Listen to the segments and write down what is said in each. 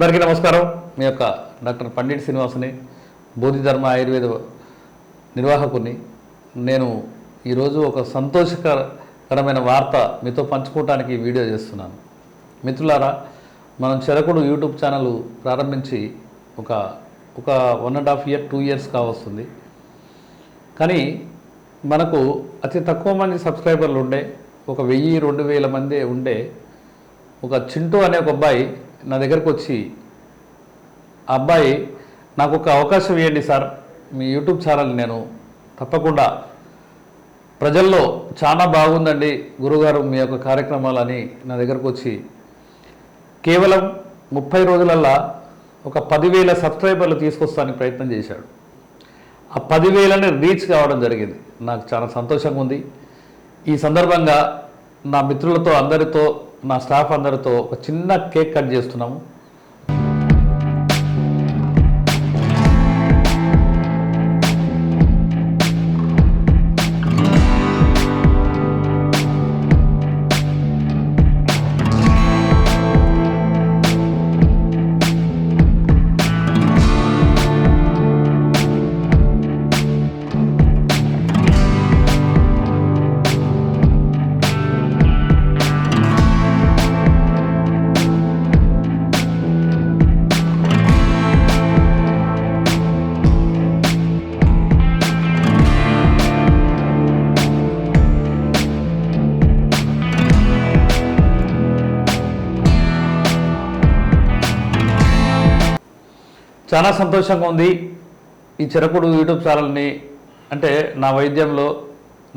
అందరికీ నమస్కారం. మీ యొక్క డాక్టర్ పండిట్ శ్రీనివాసుని బోధిధర్మ ఆయుర్వేద నిర్వాహకుని నేను ఈరోజు ఒక సంతోషకరమైన వార్త మీతో పంచుకోవడానికి వీడియో చేస్తున్నాను. మిత్రులారా మనం చెరకుడు యూట్యూబ్ ఛానల్ ప్రారంభించి ఒక ఒక one and half year two years కావస్తుంది. కానీ మనకు అతి తక్కువ మంది సబ్స్క్రైబర్లు ఉండే ఒక వెయ్యి రెండు వేల మంది ఉండే ఒక చింటూ అనే ఒక అబ్బాయి నా దగ్గరకు వచ్చి ఆ అబ్బాయి నాకు ఒక అవకాశం ఇవ్వండి సార్. మీ యూట్యూబ్ ఛానల్ నేను తప్పకుండా ప్రజల్లో చాలా బాగుందండి. గురుగారు మీ యొక్క కార్యక్రమాలని నా దగ్గరకు వచ్చి కేవలం ముప్పై రోజులల్లా ఒక పదివేల సబ్స్క్రైబర్లు తీసుకొస్తానికి ప్రయత్నం చేశాడు. ఆ పదివేలని రీచ్ కావడం జరిగింది. నాకు చాలా సంతోషంగా ఉంది. ఈ సందర్భంగా నా మిత్రులతో అందరితో నా స్టాఫ్ అందరితో ఒక చిన్న కేక్ కట్ చేస్తున్నాము. చాలా సంతోషంగా ఉంది ఈ చెరకుడు యూట్యూబ్ ఛానల్ని. అంటే నా వైద్యంలో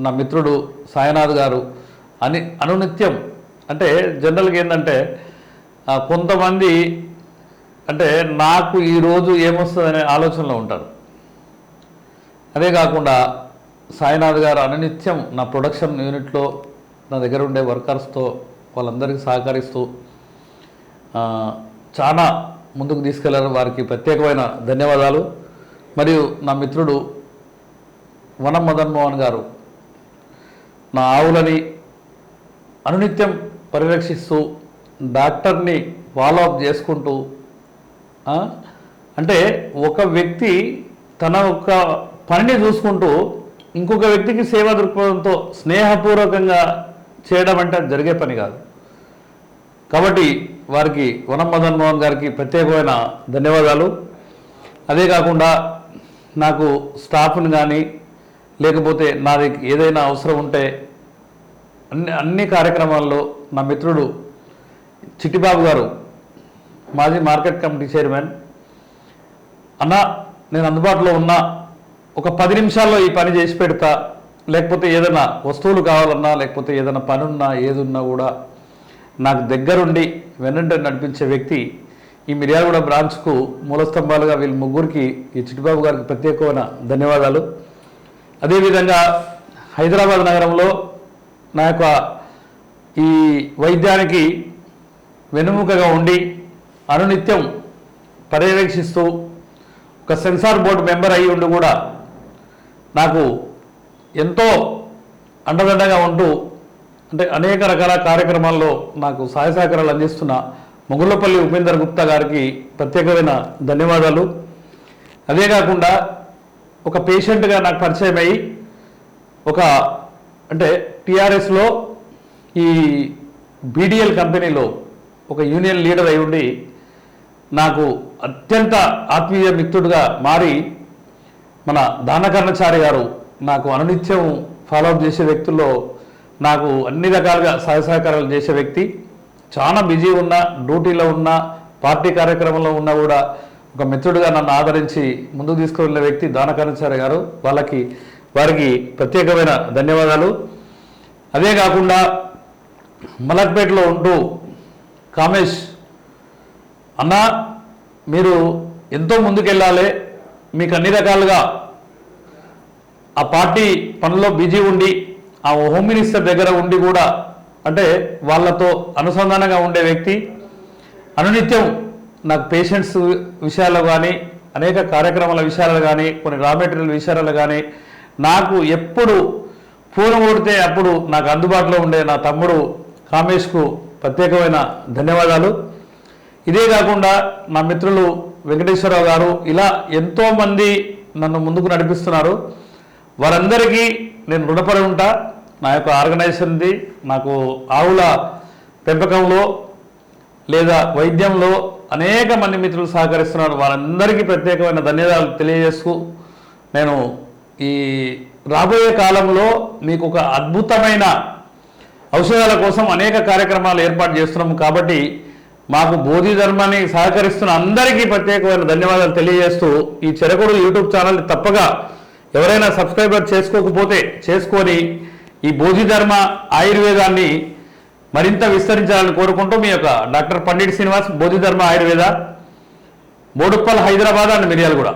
నా మిత్రుడు సాయినాథ్ గారు అని అనునిత్యం. అంటే జనరల్గా ఏంటంటే కొంతమంది అంటే నాకు ఈరోజు ఏమొస్తుందనే ఆలోచనలో ఉంటారు. అదే కాకుండా సాయినాథ్ గారు అనునిత్యం నా ప్రొడక్షన్ యూనిట్లో నా దగ్గర ఉండే వర్కర్స్తో వాళ్ళందరికీ సహకరిస్తూ చాలా ముందుకు తీసుకెళ్ళారు వారికి ప్రత్యేకమైన ధన్యవాదాలు. మరియు నా మిత్రుడు వనం మదన్ మోహన్ గారు నా ఆవులని అనునిత్యం పరిరక్షిస్తూ డాక్టర్ని ఫాలో అప్ చేసుకుంటూ అంటే ఒక వ్యక్తి తన యొక్క పనిని చూసుకుంటూ ఇంకొక వ్యక్తికి సేవా దృక్పథంతో స్నేహపూర్వకంగా చేయడం అంటే జరిగే పని కాదు. కాబట్టి వారికి వనం మదన్ మోహన్ గారికి ప్రత్యేకమైన ధన్యవాదాలు. అదే కాకుండా నాకు స్టాఫ్ని కానీ లేకపోతే నాది ఏదైనా అవసరం ఉంటే అన్ని అన్ని కార్యక్రమాల్లో నా మిత్రుడు చిట్టిబాబు గారు మాజీ మార్కెట్ కమిటీ చైర్మన్. అన్న నేను అందుబాటులో ఉన్న ఒక పది నిమిషాల్లో ఈ పని చేసి పెడతా. లేకపోతే ఏదైనా వస్తువులు కావాలన్నా లేకపోతే ఏదైనా పని ఉన్నా ఏదున్నా కూడా నాకు దగ్గరుండి వెన్నంటే నడిపించే వ్యక్తి ఈ మిర్యాలగూడ బ్రాంచ్కు మూలస్తంభాలుగా వీళ్ళ ముగ్గురికి ఈ చిట్టిబాబు గారికి ప్రత్యేకమైన ధన్యవాదాలు. అదేవిధంగా హైదరాబాద్ నగరంలో నా యొక్క ఈ వైద్యానికి వెనుముకగా ఉండి అనునిత్యం పర్యవేక్షిస్తూ ఒక సెన్సార్ బోర్డు మెంబర్ అయి ఉండి కూడా నాకు ఎంతో అండదండగా ఉంటూ అంటే అనేక రకాల కార్యక్రమాల్లో నాకు సహాయ సహకారాలు అందిస్తున్న మొగుళ్ళపల్లి ఉపేందర్ గుప్తా గారికి ప్రత్యేకమైన ధన్యవాదాలు. అదే కాకుండా ఒక పేషెంట్గా నాకు పరిచయం అయ్యి ఒక అంటే టీఆర్ఎస్లో ఈ బీడిఎల్ కంపెనీలో ఒక యూనియన్ లీడర్ అయి ఉండి నాకు అత్యంత ఆత్మీయ మిత్రుడుగా మారి మన దానకర్ణచారి గారు నాకు అనునిత్యం ఫాలోఅప్ చేసే వ్యక్తుల్లో నాకు అన్ని రకాలుగా సహాయ సహకారాలు చేసే వ్యక్తి. చాలా బిజీ ఉన్న డ్యూటీలో ఉన్న పార్టీ కార్యక్రమంలో ఉన్నా కూడా ఒక మిత్రుడిగా నన్ను ఆదరించి ముందుకు తీసుకువెళ్ళిన వ్యక్తి దానకర్ణచారి గారు. వాళ్ళకి వారికి ప్రత్యేకమైన ధన్యవాదాలు. అదే కాకుండా మలక్పేటలో ఉంటూ కామేష్ అన్న మీరు ఎంతో ముందుకెళ్ళాలి. మీకు అన్ని రకాలుగా ఆ పార్టీ పనిలో బిజీ ఉండి ఆ హోమ్ మినిస్టర్ దగ్గర ఉండి కూడా అంటే వాళ్ళతో అనుసంధానంగా ఉండే వ్యక్తి అనునిత్యం నాకు పేషెంట్స్ విషయాల్లో కానీ అనేక కార్యక్రమాల విషయాలు కానీ కొన్ని రా మెటీరియల్ విషయాలు కానీ నాకు ఎప్పుడు పూర్వం కొడితే అప్పుడు నాకు అందుబాటులో ఉండే నా తమ్ముడు కామేష్కు ప్రత్యేకమైన ధన్యవాదాలు. ఇదే కాకుండా నా మిత్రులు వెంకటేశ్వరరావు గారు ఇలా ఎంతోమంది నన్ను ముందుకు నడిపిస్తున్నారు. వారందరికీ నేను రుణపడి ఉంటా. నా యొక్క ఆర్గనైజేషన్ది నాకు ఆవుల పెంపకంలో లేదా వైద్యంలో అనేక మంది మిత్రులు సహకరిస్తున్నారు. వారందరికీ ప్రత్యేకమైన ధన్యవాదాలు తెలియజేస్తూ నేను ఈ రాబోయే కాలంలో మీకు ఒక అద్భుతమైన ఔషధాల కోసం అనేక కార్యక్రమాలు ఏర్పాటు చేస్తున్నాము కాబట్టి మాకు బోధి ధర్మాన్ని సహకరిస్తున్న అందరికీ ప్రత్యేకమైన ధన్యవాదాలు తెలియజేస్తూ ఈ చెరకుడు యూట్యూబ్ ఛానల్ తప్పగా ఎవరైనా సబ్స్క్రైబర్ చేసుకోకపోతే చేసుకొని ఈ బోధిధర్మ ఆయుర్వేదాన్ని మరింత విస్తరించాలని కోరుకుంటూ మీ యొక్క డాక్టర్ పండిట్ శ్రీనివాస్ బోధిధర్మ ఆయుర్వేద బోడుప్పల్ హైదరాబాద్ అండ్ మిర్యాలగూడ.